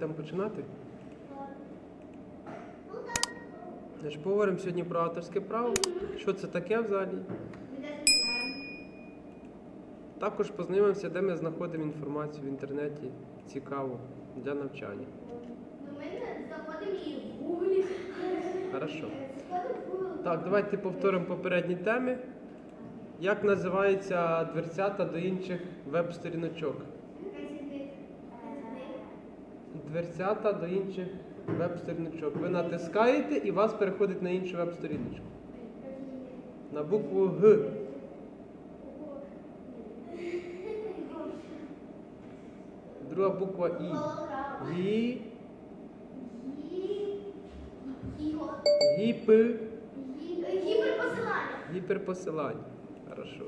Там починати? Значить, поговоримо сьогодні про авторське право. Що це таке взагалі? Також познайомимося, де ми знаходимо інформацію в інтернеті цікаву для навчання. Ми заходимо і в гуглі. Хорошо. Так, давайте повторимо попередні теми. Як називаються дверцята до інших веб-сторіночок? Дверцята до інших веб-сторіночок. Ви натискаєте і вас переходить на іншу веб-сторіночку. На букву Г. Друга буква І. Гі, гіп, Гіперпосилання. гіперпосилання. Хорошо.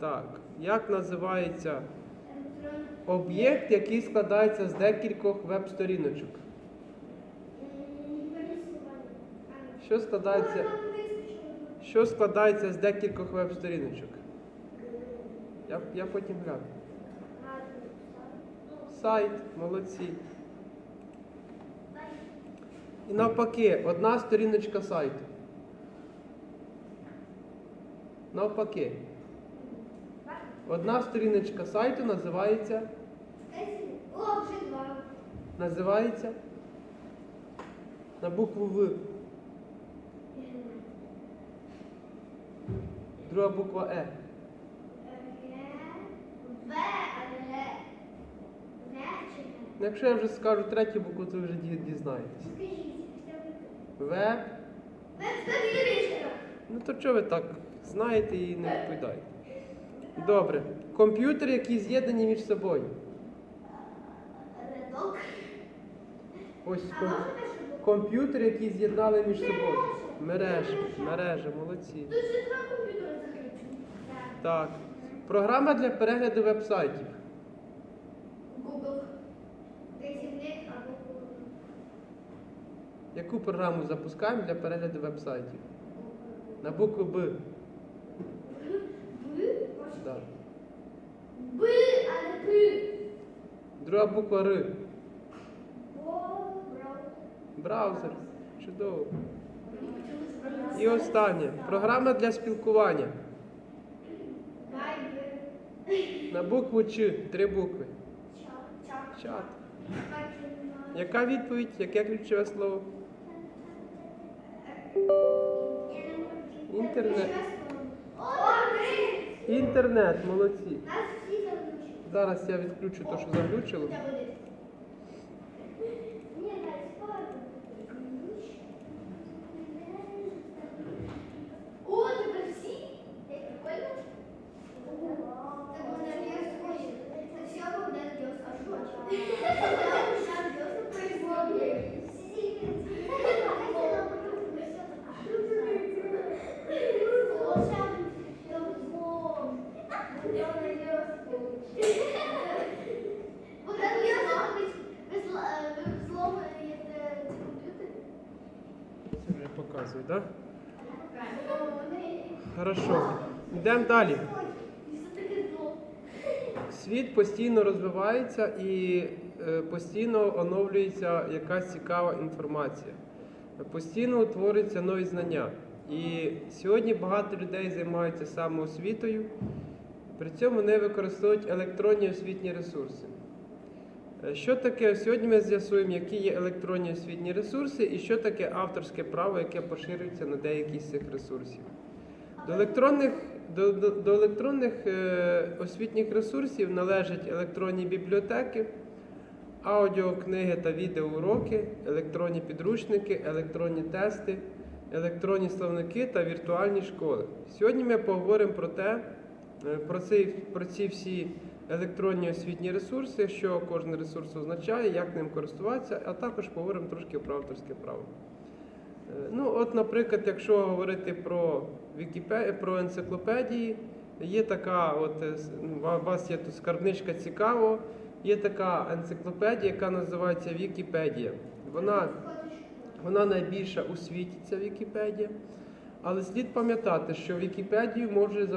Так, як називається об'єкт, який складається з декількох веб-сторіночок? Що складається, що складається з декількох веб-сторіночок? Я, я потім гляну. Сайт, молодці. І навпаки, одна сторіночка сайту. Навпаки. Одна сторіночка сайту називається. О, вже два. Називається на букву В. Друга буква Е. В, Якщо я вже скажу третю букву, то ви вже дізнаєтесь. Скажіть, В. Ну то чого ви так знаєте і не відповідаєте? Добре. Комп'ютери, які з'єднані між собою. Рядок. Ось ком- комп'ютери, які з'єднали між собою. Мережа. Мережа, молодці. Тут же два комп'ютери закриті. Так. Програма для перегляду веб-сайтів. Google. Або Google. Яку програму запускаємо для перегляду веб-сайтів? На букву Б. Да. Б, а не П. Друга буква Р. Браузер. Чудово. І останнє. Програма для спілкування. На букву Ч. Три букви. Чат. Яка відповідь? Яке ключове слово? Інтернет. Інтернет, молодці. Зараз я відключу те, що заглючило. Хоча б один. Ні, дай спати. О, тепер всі? Як прикольно. Це буде не схоже. Це все буде Діос, а що? Сам Діос производить. Це вже показує, так? Хорошо. Йдемо далі. Світ постійно розвивається і е, постійно оновлюється якась цікава інформація. Постійно утворюються нові знання. І сьогодні багато людей займаються самоосвітою, при цьому вони використовують електронні освітні ресурси. Е, Що таке? Сьогодні ми з'ясуємо, які є електронні освітні ресурси і що таке авторське право, яке поширюється на деякі з цих ресурсів. До електронних, до, до, до електронних е, освітніх ресурсів належать електронні бібліотеки, аудіокниги та відеоуроки, електронні підручники, електронні тести, електронні словники та віртуальні школи. Сьогодні ми поговоримо про те, е, про, ці, про ці всі електронні освітні ресурси, що кожен ресурс означає, як ним користуватися, а також поговоримо трошки про авторське право. Е, Ну, от, наприклад, якщо говорити про Вікіпе... про енциклопедії, є така, от е, с- ну, ва- у вас є тут скарбничка цікаво, є така енциклопедія, яка називається Вікіпедія. Вона, вона найбільша у світі, ця Вікіпедія. Але слід пам'ятати, що Вікіпедію може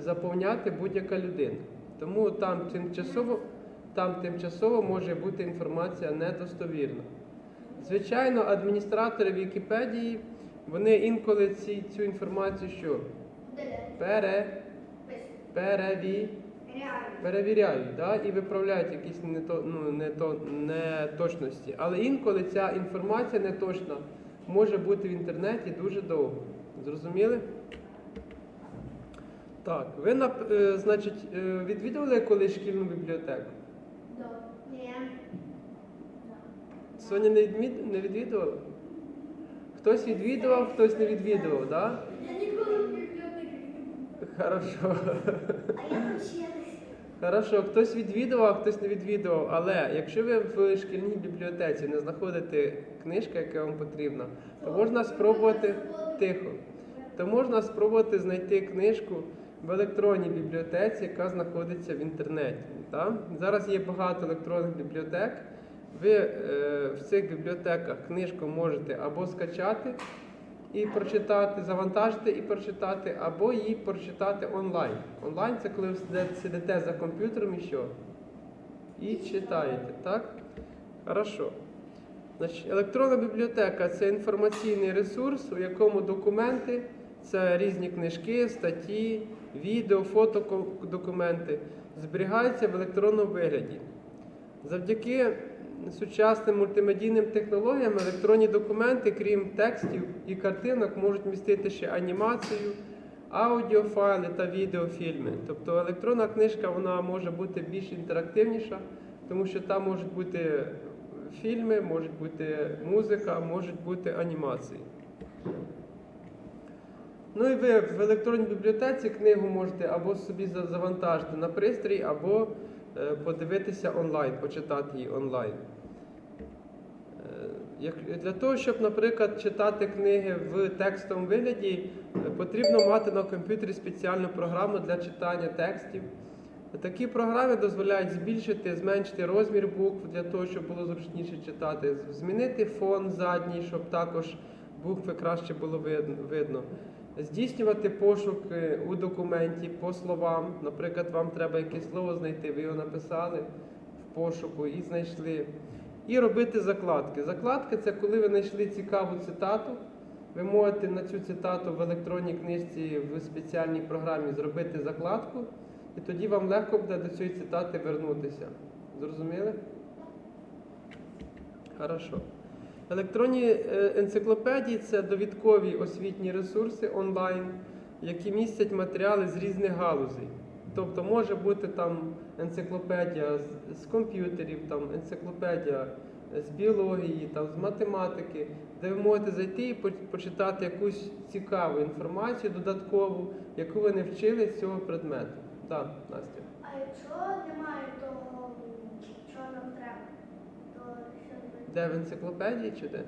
заповняти будь-яка людина. Тому там тимчасово там тимчасово може бути інформація недостовірна. Звичайно, адміністратори Вікіпедії вони інколи ці, цю інформацію що? Пере, переві, перевіряють да? і виправляють якісь не то, ну, не то, неточності. Але інколи ця інформація неточна може бути в інтернеті дуже довго. Зрозуміли? Так, ви е, значить, е, відвідували колись шкільну бібліотеку? Да. Ні. Соня не, відмід... не відвідувала? Хтось відвідував, хтось не відвідував, так? Я ніколи в бібліотеці не. Хорошо. А я вчилась. Хорошо, хтось відвідував, хтось не відвідував. Але якщо ви в шкільній бібліотеці не знаходите книжку, яка вам потрібна, то можна спробувати тихо. То можна спробувати знайти книжку в електронній бібліотеці, яка знаходиться в інтернеті. Так? Зараз є багато електронних бібліотек. Ви е, в цих бібліотеках книжку можете або скачати і прочитати, завантажити і прочитати, або її прочитати онлайн. Онлайн це коли ви сидите- за комп'ютером і що? І читаєте, так? Хорошо. Значить, електронна бібліотека це інформаційний ресурс, у якому документи, це різні книжки, статті, відео, фотодокументи зберігаються в електронному вигляді. Завдяки сучасним мультимедійним технологіям електронні документи, крім текстів і картинок, можуть містити ще анімацію, аудіофайли та відеофільми. Тобто електронна книжка вона може бути більш інтерактивніша, тому що там можуть бути фільми, можуть бути музика, можуть бути анімації. Ну і ви в електронній бібліотеці книгу можете або собі завантажити на пристрій, або е, подивитися онлайн, почитати її онлайн. Для того, щоб, наприклад, читати книги в текстовому вигляді, потрібно мати на комп'ютері спеціальну програму для читання текстів. Такі програми дозволяють збільшити, зменшити розмір букв для того, щоб було зручніше читати, змінити фон задній, щоб також букви краще було видно-. Здійснювати пошук у документі по словам. Наприклад, вам треба якесь слово знайти, ви його написали в пошуку і знайшли. І робити закладки. Закладки це коли ви знайшли цікаву цитату. Ви можете на цю цитату в електронній книжці в спеціальній програмі зробити закладку, і тоді вам легко буде до цієї цитати вернутися. Зрозуміли? Хорошо. Електронні е, енциклопедії це довідкові освітні ресурси онлайн, які містять матеріали з різних галузей. Тобто може бути там енциклопедія з, з комп'ютерів, там енциклопедія з біології, там, з математики, де ви можете зайти і почитати якусь цікаву інформацію додаткову, яку ви не вчили з цього предмету. Так, Настя. А якщо немає того, що нам треба, то що робити? Де в енциклопедії чи де?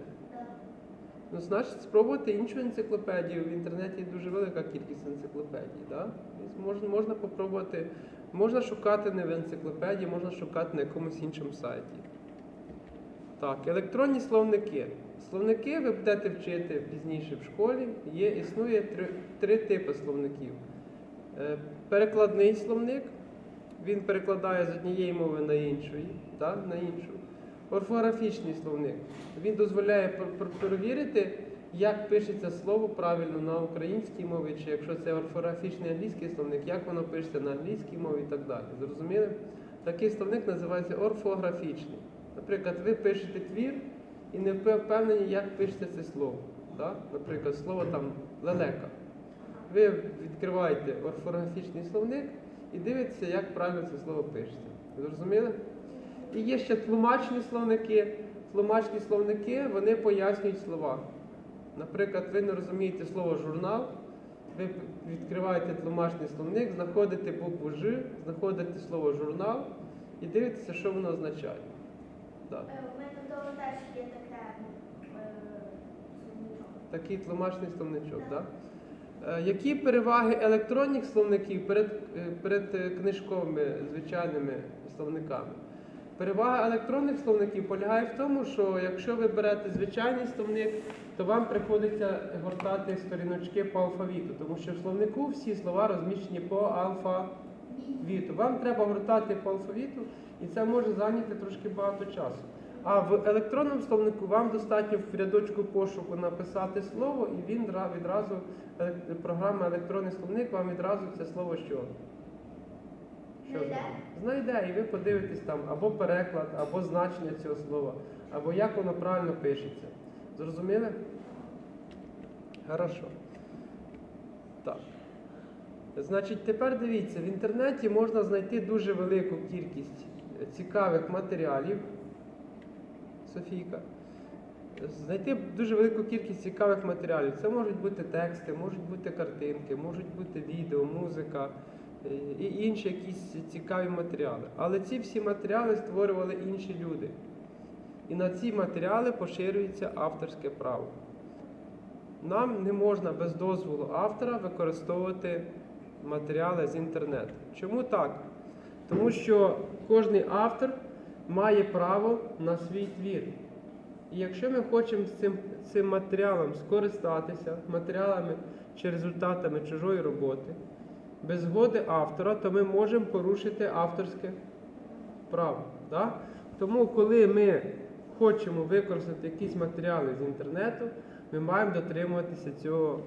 Да. Ну, значить, спробувати іншу енциклопедію. В інтернеті дуже велика кількість енциклопедій. Да? Можна, можна попробувати, можна шукати не в енциклопедії, можна шукати на якомусь іншому сайті. Так, електронні словники. Словники ви будете вчити пізніше в школі. Є, існує три, три типи словників. Е, Перекладний словник, він перекладає з однієї мови на іншу, так, на іншу. Орфографічний словник. Він дозволяє пер- пер- перевірити, як пишеться слово правильно на українській мові, чи якщо це орфографічний англійський словник, як воно пишеться на англійській мові і так далі. Зрозуміли? Такий словник називається орфографічний. Наприклад, ви пишете твір і не впевнені, як пишеться це слово. Так? Наприклад, слово там лелека. Ви відкриваєте орфографічний словник і дивитеся, як правильно це слово пишеться. Зрозуміли? І є ще тлумачні словники. Тлумачні словники вони пояснюють слова. Наприклад, ви не розумієте слово журнал, ви відкриваєте тлумачний словник, знаходите букву Ж, знаходите слово журнал і дивитеся, що воно означає. Так. Е, У мене вдома теж є таке е, словничок. Такий тлумачний словничок, так? Е, Які переваги електронних словників перед, перед книжковими звичайними словниками? Перевага електронних словників полягає в тому, що якщо ви берете звичайний словник, то вам приходиться гортати сторіночки по алфавіту, тому що в словнику всі слова розміщені по віту. Вам треба гортати по алфавіту, і це може зайняти трошки багато часу. А в електронному словнику вам достатньо в рядочку пошуку написати слово, і він відразу, е, програма електронний словник вам відразу це слово що? Що Знайде? знайде, і ви подивитесь там або переклад, або значення цього слова, або як воно правильно пишеться. Зрозуміли? Хорошо. Так. Значить, тепер дивіться, в інтернеті можна знайти дуже велику кількість цікавих матеріалів. Софійка. Знайти дуже велику кількість цікавих матеріалів. Це можуть бути тексти, можуть бути картинки, можуть бути відео, музика і інші якісь цікаві матеріали. Але ці всі матеріали створювали інші люди. І на ці матеріали поширюється авторське право. Нам не можна без дозволу автора використовувати матеріали з інтернету. Чому так? Тому що кожен автор має право на свій твір. І якщо ми хочемо цим, цим матеріалом скористатися, матеріалами чи результатами чужої роботи, без згоди автора, то ми можемо порушити авторське право. Да? Тому, коли ми хочемо використати якісь матеріали з інтернету, ми маємо дотримуватися цього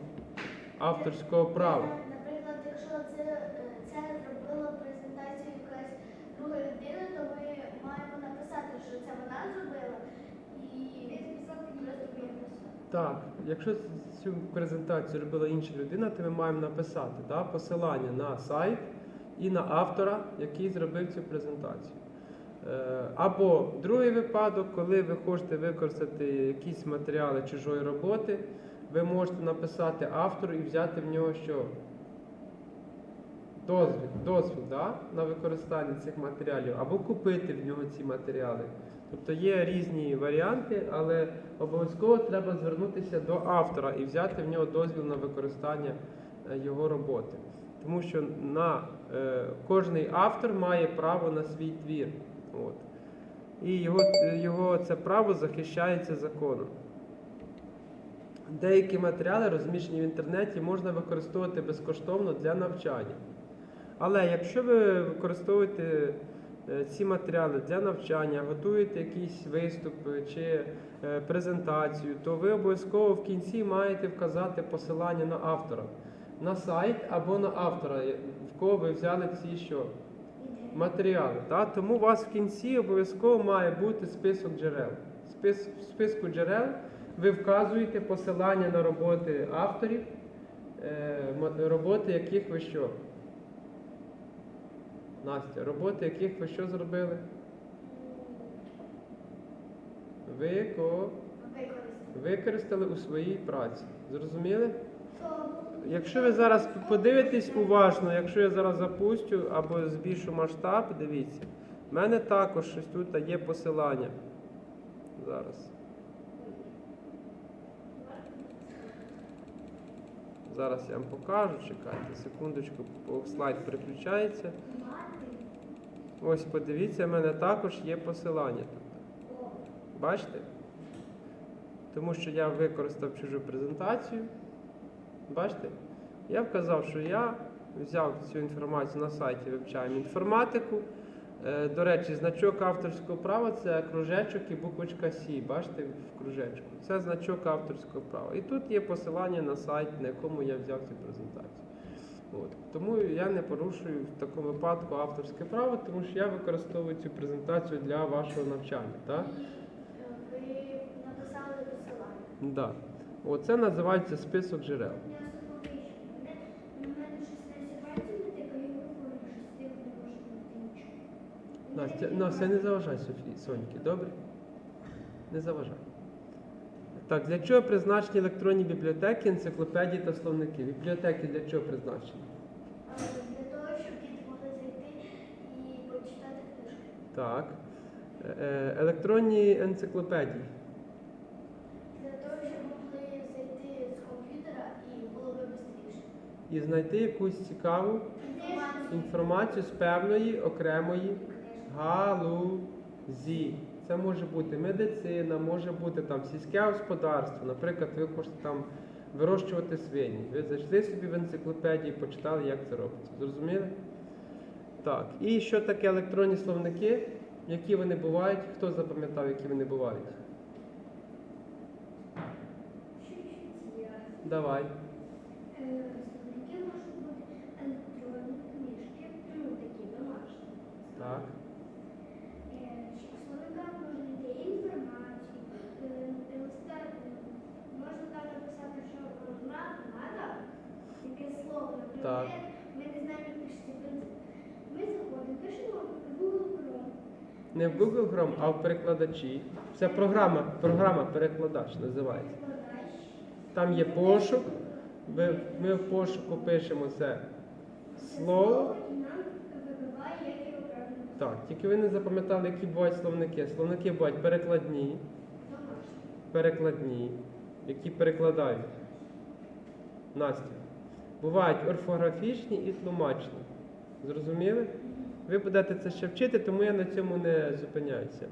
авторського права. Наприклад, якщо це, е, це зробила презентацію якась друга людина, то ми маємо написати, що це вона зробила, і просто Так, якщо цю презентацію робила інша людина, то ми маємо написати да, посилання на сайт і на автора, який зробив цю презентацію. Е, Або другий випадок, коли ви хочете використати якісь матеріали чужої роботи, ви можете написати автору і взяти в нього що? Дозвіл, дозвіл да, на використання цих матеріалів, або купити в нього ці матеріали. Тобто є різні варіанти, але обов'язково треба звернутися до автора і взяти в нього дозвіл на використання е, його роботи. Тому що на, е, кожний автор має право на свій твір. От. І його, його це право захищається законом. Деякі матеріали, розміщені в інтернеті, можна використовувати безкоштовно для навчання. Але якщо ви використовуєте ці матеріали для навчання, готуєте якісь виступи чи е, презентацію, то ви обов'язково в кінці маєте вказати посилання на автора, на сайт або на автора, е, в кого ви взяли ці що? матеріали. Та? Тому у вас в кінці обов'язково має бути список джерел. Спис, в списку джерел ви вказуєте посилання на роботи авторів, е, роботи яких ви що? Настя, роботи яких ви що зробили? Вико... Використали у своїй праці. Зрозуміли? Якщо ви зараз подивитесь уважно, якщо я зараз запустю або збільшу масштаб, дивіться, в мене також щось тут є посилання. Зараз. Зараз я вам покажу, чекайте, секундочку, слайд переключається. Ось подивіться, в мене також є посилання тут. Бачите? Тому що я використав чужу презентацію. Бачите? Я вказав, що я взяв цю інформацію на сайті вивчаємо інформатику. Е, До речі, значок авторського права це кружечок і буквочка Сі. Бачите в кружечку. Це значок авторського права. І тут є посилання на сайт, на якому я взяв цю презентацію. От. Тому я не порушую в такому випадку авторське право, тому що я використовую цю презентацію для вашого навчання. Так? ви написали посилання. Да. Оце називається список джерел. Я запомнив, що мене, у мене щось на пальцем не тикає, я говорю, що з тим не може бути нічого. Настя, Настя, не заважай Софії, Соньки, добре? Не заважай. Так, для чого призначені електронні бібліотеки, енциклопедії та словники? Бібліотеки для чого призначені? Для того, щоб діти могли зайти і почитати книжки. Так. Е, е, Електронні енциклопедії. Для того, щоб могли зайти з комп'ютера і було би швидше. І знайти якусь цікаву інформацію з певної окремої галузі. Це може бути медицина, може бути там сільське господарство. Наприклад, ви хочете там вирощувати свині. Ви зайшли собі в енциклопедії, почитали, як це робиться. Зрозуміли? Так. І що таке електронні словники? Які вони бувають? Хто запам'ятав, які вони бувають? Давай. Словники можуть бути електронні книжки, ну такі домашні. Так. Е, чи в словниках можна йти інформацію, е, листа, е, можна там написати, що можна, надо, яке слово, Так. наприклад, ми не знаємо, як пишеться принцип. Ми заходимо, пишемо в Google Chrome. Не в Google Chrome, а в перекладачі. Це програма, програма перекладач називається. Там є пошук. Ми, ми в пошуку пишемо це слово. Так, тільки ви не запам'ятали, які бувають словники. Словники бувають перекладні, перекладні, які перекладають. Настя. Бувають орфографічні і тлумачні. Зрозуміли? Ви будете це ще вчити, тому я на цьому не зупиняюся.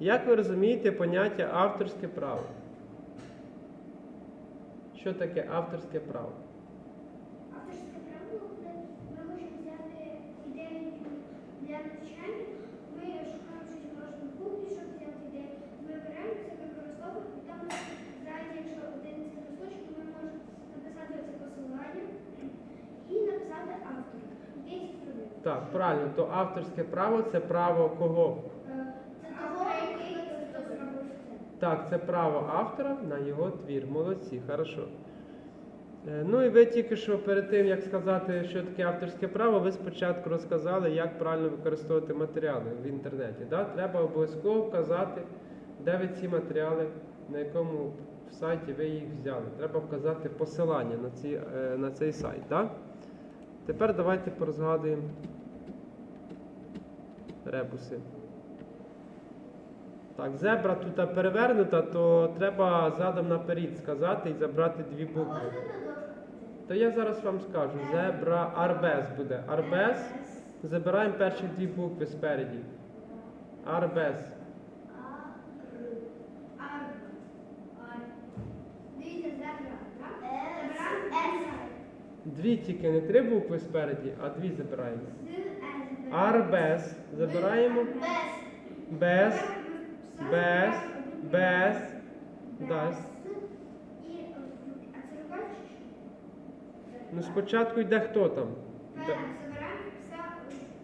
Як ви розумієте поняття авторське право? Що таке авторське право? Авторське право, де ми можемо взяти ідею для навчання. Ми шукаємо щось можемо в Google, щоб взяти ідею. Ми беремо це, використовуємо, і там ззаді, якщо один з листочок, ми можемо написати це посилання і написати автор. Який це зробив. Так, правильно, то авторське право це право кого? Це того, який хто зробив це. Так, це право автора на його твір. Молодці, хорошо. Е, Ну і ви тільки що перед тим, як сказати, що таке авторське право, ви спочатку розказали, як правильно використовувати матеріали в інтернеті. Да? Треба обов'язково вказати, де ви ці матеріали, на якому сайті ви їх взяли. Треба вказати посилання на, ці, е, на цей сайт. Да? Тепер давайте порозгадуємо ребуси. Так, зебра тут перевернута, то треба задом наперед сказати і забрати дві букви. То я зараз вам скажу. Зебра арбез буде. Арбез. Забираємо перші дві букви спереді. Арбез. Дивіться, зебра, так? Забираємо Дві тільки не три букви спереді, а дві забираємо. З С. Арбез. Забираємо. Без. Без. Без. Далі. Ну спочатку йде хто там?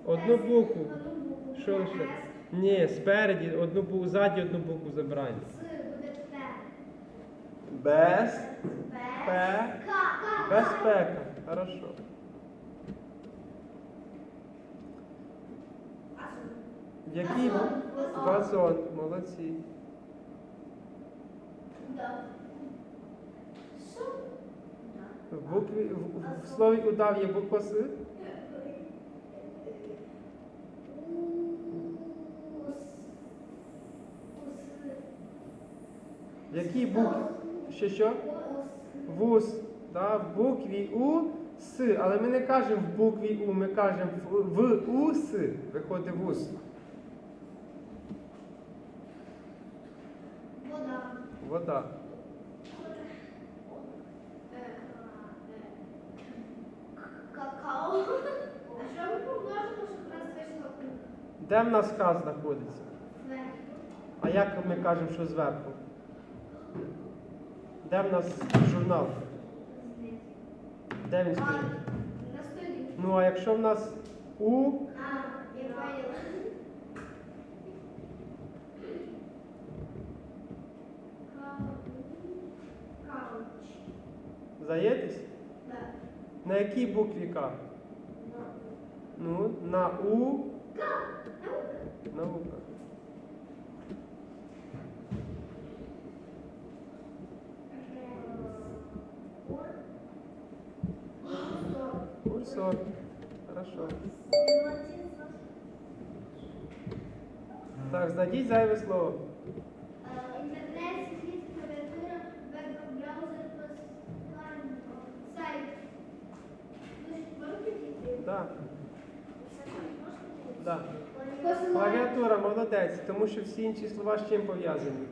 Одну букву. Одну букву. Що лише? С. Ні, спереді одну букву, ззаді одну букву забираємо. Без. Безпека. Хорошо. Який? Вазон. Молодці. В букві в, в слові удав є буква С. В якій? Що що? Вус. Да, в букві У С. Але ми не кажемо в букві У, ми кажемо в, в У С. Виходить вус. Вода. Вода. Какао. А що ми помножимо, щоб у нас вийшло Де в нас К знаходиться? А як ми кажемо, що зверху? Де в нас журнал? Де він стоїть? на столі. Ну а якщо в нас У, А, я поняла. Здаєтесь? Да. На якій букві К? Ну, на У, наука. Курсор. Хорошо. Так, знайдіть зайве слово. Інтернет, світ, клавіатура, веб-браузер, сайт. Так. Клавіатура молодець, тому що всі інші слова з чим пов'язані?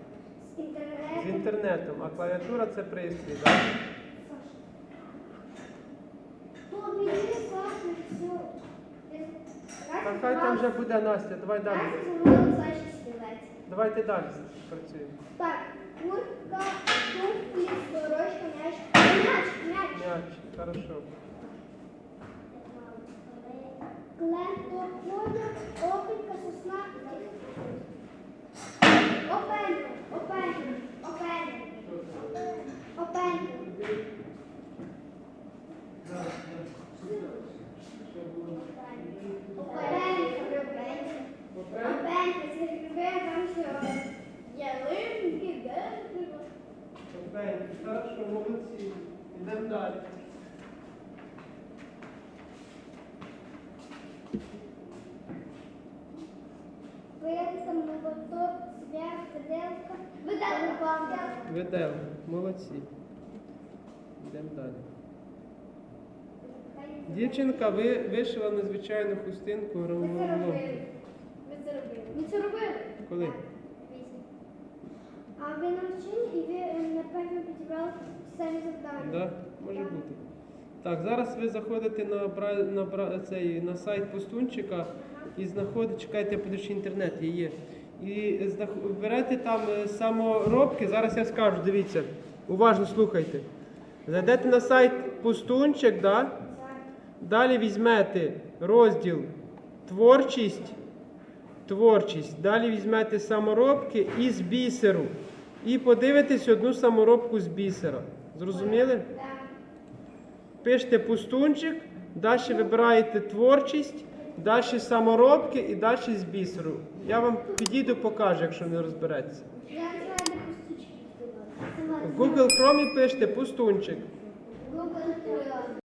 З інтернету. З інтернетом, а клавіатура це пристрій, так? Та хай там вже буде Настя, давай далі. Давайте далі працюємо. Так, куртка, туфлі, сорочка, м'яч. М'яч, м'яч. М'яч, хорошо. Клентохода, опілька, сосна. Опен, опен, опен, опен. Опен, там що молодці. Йдемо далі. Вирізка, молоток, цвях, виделка. Виделка. Ведемо. Молодці. Йдемо далі. Дівчинка ви вишила незвичайну хустинку Ми це робили. Ми це робили. Ми це робили. Коли? А ви навчили і ви, е, напевно, підібрали самі завдання. Да? Може бути. Так, зараз ви заходите на, бра... на, бра... цей, на сайт Пустунчика і знаходите, чекайте, я подивлюсь, інтернет є. є. І знах- берете там е, саморобки, зараз я скажу, дивіться, уважно слухайте. Зайдете на сайт Пустунчик, да? Далі візьмете розділ творчість, творчість, далі візьмете саморобки із бісеру. І подивитесь одну саморобку з бісера. Зрозуміли? Пишете пустунчик, далі вибираєте творчість, далі саморобки і далі з бісеру. Я вам підійду, покажу, якщо не розберетеся. Я не знаю, де пустучки. В Google Chrome пишете пустунчик.